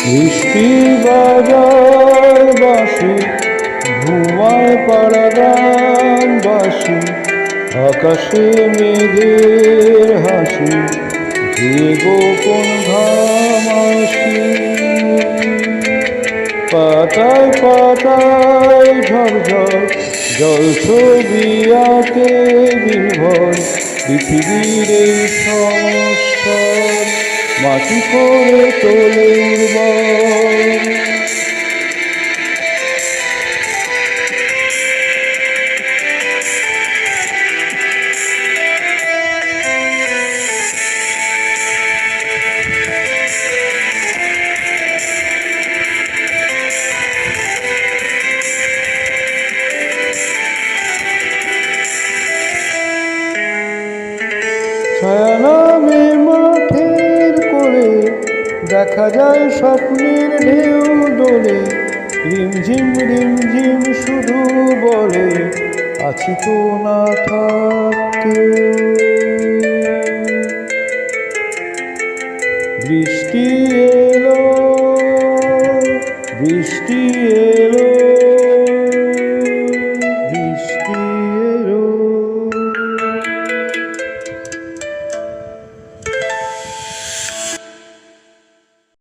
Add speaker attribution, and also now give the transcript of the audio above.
Speaker 1: বৃষ্টি বাজার বাসি ঘুমায় পাড়া গ্রামবাসী আকাশে মেঘের হাসি ধুয়ে গোপন ঘামাসি পাতায় পাতায় ঝরঝর জল ছবি আঁকে দিনভর পৃথিবীর এই মাটি করে তোলে উর্বর ছায়া দেখা যায় স্বপ্নের ঢেউ দোলে। রিমঝিম রিমঝিম শুধু বলে, আছি তো না থাকতে। বৃষ্টি এলো, বৃষ্টি